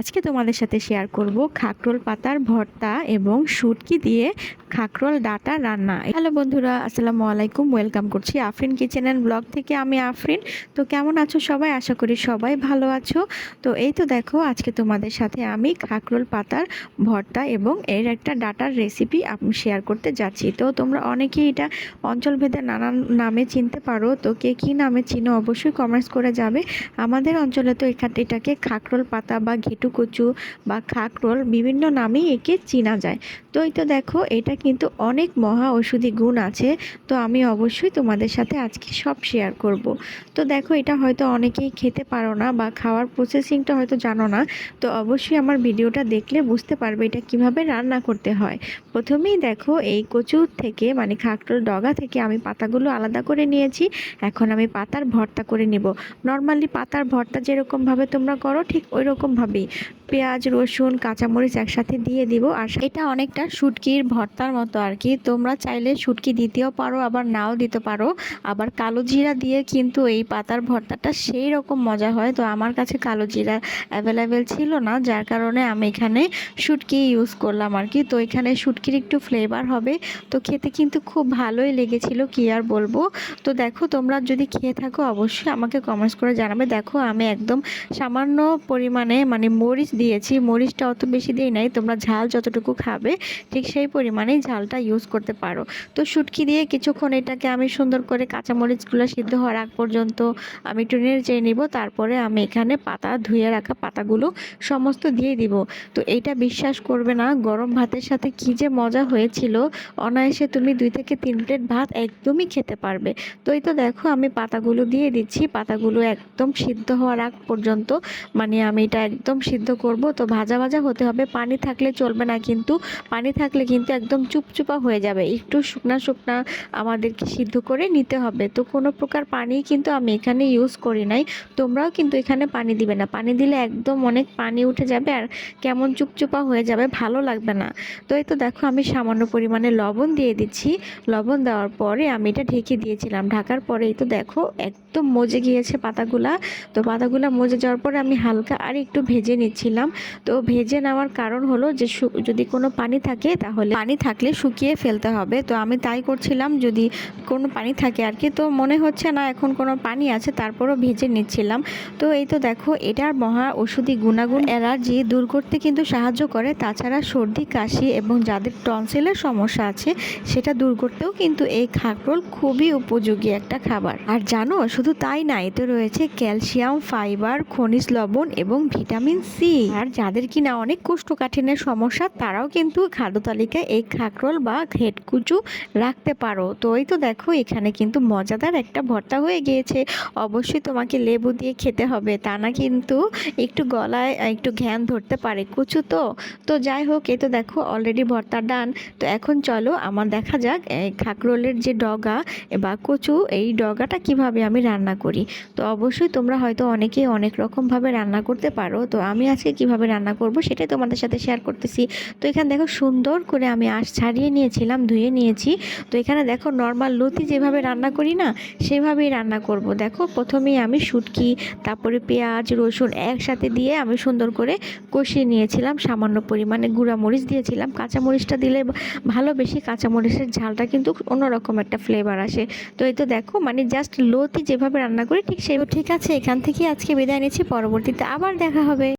আজকে তোমাদের সাথে শেয়ার করব খাকরোল পাতার ভর্তা এবং শুটকি দিয়ে খাকরোল ডাটা রান্না। হ্যালো বন্ধুরা, আসসালামু আলাইকুম। ওয়েলকাম করছি আফরিন কিচেন অ্যান্ড ব্লগ থেকে। আমি আফরিন। তো কেমন আছো সবাই? আশা করি সবাই ভালো আছো। তো এই তো দেখো, আজকে তোমাদের সাথে আমি খাকরোল পাতার ভর্তা এবং এর একটা ডাটার রেসিপি আমি শেয়ার করতে যাচ্ছি। তো তোমরা অনেকেই এটা অঞ্চলভেদে নানান নামে চিনতে পারো। তো কে কী নামে চিনো অবশ্যই কমেন্টস করে যাবে। আমাদের অঞ্চলে তো এখানে এটাকে খাকরোল পাতা বা ঘেটু কচু বা খাকরোল বিভিন্ন নামেই একে চিনা যায়। তো এই তো দেখো, এটা কিন্তু অনেক মহা ঔষধি গুণ আছে। তো আমি অবশ্যই তোমাদের সাথে আজকে সব শেয়ার করব। তো দেখো, এটা হয়তো অনেকেই খেতে পারো না বা খাওয়ার প্রসেসিংটা হয়তো জানো না। তো অবশ্যই আমার ভিডিওটা দেখলে বুঝতে পারবে এটা কীভাবে রান্না করতে হয়। প্রথমেই দেখো, এই কচু থেকে মানে খাকরোল ডগা থেকে আমি পাতাগুলো আলাদা করে নিয়েছি। এখন আমি পাতার ভর্তা করে নিব। নর্মালি পাতার ভর্তা যেরকমভাবে তোমরা করো, ঠিক ওই রকমভাবেই church. পেঁয়াজ, রসুন, কাঁচামরিচ একসাথে দিয়ে দিব। আর এটা অনেকটা শুটকির ভর্তার মতো আর কি। তোমরা চাইলে শুটকি দিতেও পারো, আবার নাও দিতে পারো। আবার কালো জিরা দিয়ে কিন্তু এই পাতার ভর্তাটা সেই রকম মজা হয়। তো আমার কাছে কালো জিরা অ্যাভেলেবেল ছিল না, যার কারণে আমি এখানে শুটকি ইউজ করলাম আর কি। তো এখানে শুটকির একটু ফ্লেভার হবে। তো খেতে কিন্তু খুব ভালোই লেগেছিল, কি আর বলব? তো দেখো, তোমরা যদি খেয়ে থাকো, অবশ্যই আমাকে কমেন্টস করে জানাবে। দেখো, আমি একদম সামান্য পরিমাণে মানে মরিচ দিয়েছি মরিচটা অত বেশি দিই নাই, তোমরা ঝাল যতটুকু খাবে, ঠিক সেই পরিমাণেই ঝালটা ইউজ করতে পারো। তো শুটকি দিয়ে কিছুক্ষণ এটাকে আমি সুন্দর করে কাঁচামরিচগুলো সিদ্ধ হওয়ার আগ পর্যন্ত আমি একটু চেয়ে নিব, তারপরে আমি এখানে পাতা, ধুয়ে রাখা পাতাগুলো সমস্ত দিয়ে দিব। তো এইটা বিশ্বাস করবে না, গরম ভাতের সাথে কি যে মজা হয়েছিল, অনায়াসে তুমি দুই থেকে তিন প্লেট ভাত একদমই খেতে পারবে। তো এই তো দেখো আমি পাতাগুলো দিয়ে দিচ্ছি, পাতাগুলো একদম সিদ্ধ হওয়ার আগ পর্যন্ত মানে আমি এটা একদম সিদ্ধ করব। তো ভাজা ভাজা হতে হবে। পানি থাকলে চলবে না কিন্তু। পানি থাকলে কিন্তু একদম চুপচুপা হয়ে যাবে। একটু শুকনা শুকনা আমাদেরকে সিদ্ধ করে নিতে হবে। তো কোনো প্রকার পানি কিন্তু আমি এখানে ইউজ করি নাই। তোমরাও কিন্তু এখানে পানি দিবে না। পানি দিলে একদম অনেক পানি উঠে যাবে আর কেমন চুপচুপা হয়ে যাবে ভালো লাগবে না। তো এই তো দেখো আমি সামান্য পরিমাণে লবণ দিয়ে দিচ্ছি। লবণ দেওয়ার পরে আমি এটা ঢেকে দিয়েছিলাম। ঢাকার পরে এই তো দেখো একদম মজে গিয়েছে পাতাগুলা। তো পাতাগুলা মজে যাওয়ার পরে আমি হালকা আর একটু ভেজে নিচ্ছিলাম। তো ভেজে নেওয়ার কারণ হলো যে যদি কোনো পানি থাকে তাহলে পানি থাকলে শুকিয়ে ফেলতে হবে। তো আমি তাই করছিলাম। যদি কোনো পানি থাকে আর কি, তো মনে হচ্ছে না এখন কোনো পানি আছে, তারপরও ভেজে নিচ্ছিলাম। তো এই তো দেখো, এটার মহা ওষুধি গুণাগুণ। অ্যালার্জি দূর করতে কিন্তু সাহায্য করে, তাছাড়া সর্দি, কাশি এবং যাদের টনসিলের সমস্যা আছে, সেটা দূর করতেও কিন্তু এই খাকরোল খুবই উপযোগী একটা খাবার। আর জানো, শুধু তাই না এতে রয়েছে ক্যালসিয়াম, ফাইবার, খনিজ লবণ এবং ভিটামিন সি। আর যাদের কিনা অনেক কোষ্ঠকাঠিন্যের সমস্যা, তারাও কিন্তু খাদ্য তালিকায় এই খাকরোল বা ঘেটকুচু রাখতে পারো। তো এই তো দেখো, এখানে কিন্তু মজাদার একটা ভর্তা হয়ে গিয়েছে। অবশ্যই তোমাকে লেবু দিয়ে খেতে হবে, তা না কিন্তু একটু গলায় একটু ঘ্যান ধরতে পারে কুচু তো। তো যাই হোক, এই তো দেখো অলরেডি ভর্তা ডান তো এখন চলো, আমার দেখা যাক এই খাকরোলের যে ডগা বা কচু, এই ডগাটা কীভাবে আমি রান্না করি। তো অবশ্যই তোমরা হয়তো অনেকেই অনেক রকমভাবে রান্না করতে পারো। তো আমি আজকে কীভাবে রান্না করব সেটাই তোমাদের সাথে শেয়ার করতেছি। তো এখানে দেখো সুন্দর করে আমি আঁশ ছাড়িয়ে নিয়েছিলাম, ধুয়ে নিয়েছি। তো এখানে দেখো নর্মাল লতি যেভাবে রান্না করি না, সেভাবেই রান্না করব। দেখো প্রথমেই আমি শুটকি, তারপরে পেঁয়াজ, রসুন একসাথে দিয়ে আমি সুন্দর করে কষিয়ে নিয়েছিলাম, সামান্য পরিমাণে মরিচ দিয়েছিলাম। কাঁচামরিচটা দিলে ভালো বেশি কাঁচামরিচের ঝালটা কিন্তু অন্যরকম একটা ফ্লেভার আসে। তো এই তো দেখো মানে জাস্ট লোতি যেভাবে রান্না করি ঠিক সেই, ঠিক আছে, এখান থেকে আজকে বিদায় নিচ্ছি, পরবর্তীতে আবার দেখা হবে।